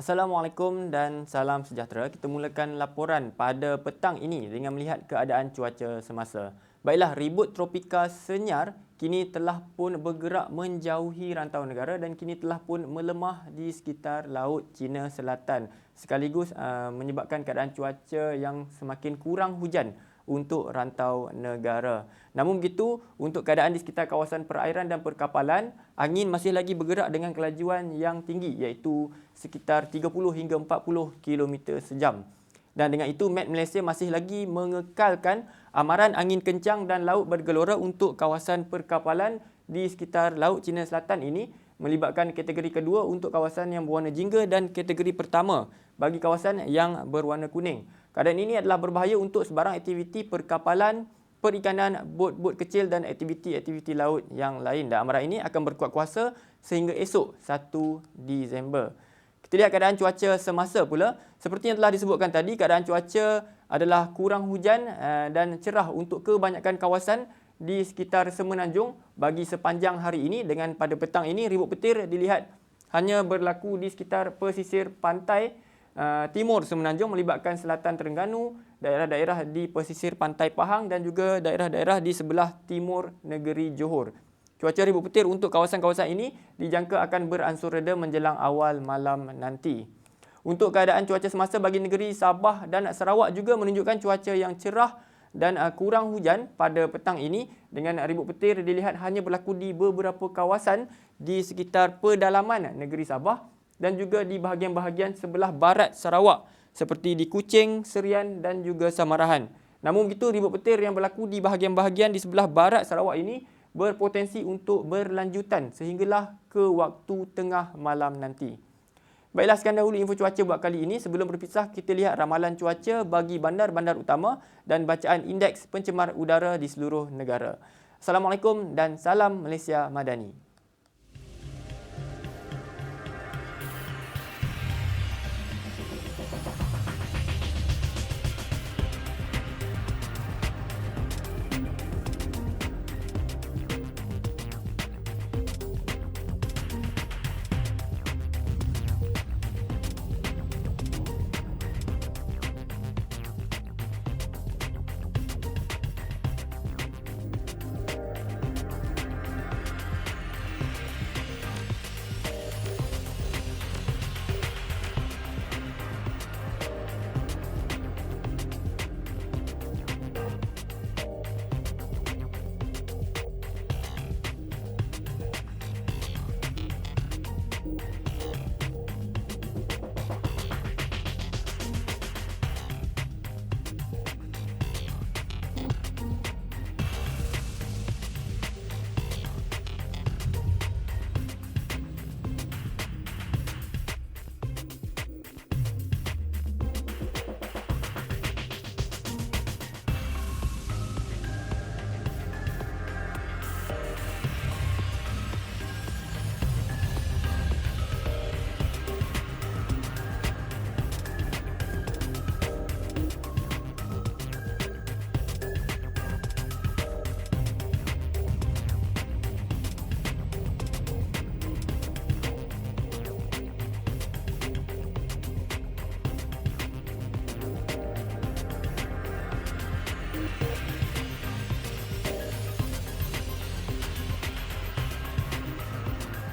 Assalamualaikum dan salam sejahtera. Kita mulakan laporan pada petang ini dengan melihat keadaan cuaca semasa. Baiklah, ribut tropika senyar kini telah pun bergerak menjauhi rantau negara dan kini telah pun melemah di sekitar Laut Cina Selatan sekaligus uh, menyebabkan keadaan cuaca yang semakin kurang hujan untuk rantau negara. Namun begitu, untuk keadaan di sekitar kawasan perairan dan perkapalan, angin masih lagi bergerak dengan kelajuan yang tinggi iaitu sekitar 30 hingga 40 km sejam. Dan dengan itu, Met Malaysia masih lagi mengekalkan amaran angin kencang dan laut bergelora untuk kawasan perkapalan di sekitar Laut Cina Selatan ini melibatkan kategori kedua untuk kawasan yang berwarna jingga dan kategori pertama bagi kawasan yang berwarna kuning. Keadaan ini adalah berbahaya untuk sebarang aktiviti perkapalan, perikanan, bot-bot kecil dan aktiviti-aktiviti laut yang lain. Dan amaran ini akan berkuat kuasa sehingga esok 1 Disember. Kita lihat keadaan cuaca semasa pula. Seperti yang telah disebutkan tadi, keadaan cuaca adalah kurang hujan eh, dan cerah untuk kebanyakan kawasan di sekitar Semenanjung bagi sepanjang hari ini dengan pada petang ini ribut petir dilihat hanya berlaku di sekitar pesisir pantai Uh, timur Semenanjung melibatkan selatan Terengganu, daerah-daerah di pesisir pantai Pahang dan juga daerah-daerah di sebelah timur negeri Johor. Cuaca ribut petir untuk kawasan-kawasan ini dijangka akan beransur reda menjelang awal malam nanti. Untuk keadaan cuaca semasa bagi negeri Sabah dan Sarawak juga menunjukkan cuaca yang cerah dan uh, kurang hujan pada petang ini dengan ribut petir dilihat hanya berlaku di beberapa kawasan di sekitar pedalaman negeri Sabah dan juga di bahagian-bahagian sebelah barat Sarawak seperti di Kuching, Serian dan juga Samarahan. Namun begitu ribut petir yang berlaku di bahagian-bahagian di sebelah barat Sarawak ini berpotensi untuk berlanjutan sehinggalah ke waktu tengah malam nanti. Baiklah sekian dahulu info cuaca buat kali ini. Sebelum berpisah kita lihat ramalan cuaca bagi bandar-bandar utama dan bacaan indeks pencemar udara di seluruh negara. Assalamualaikum dan salam Malaysia Madani.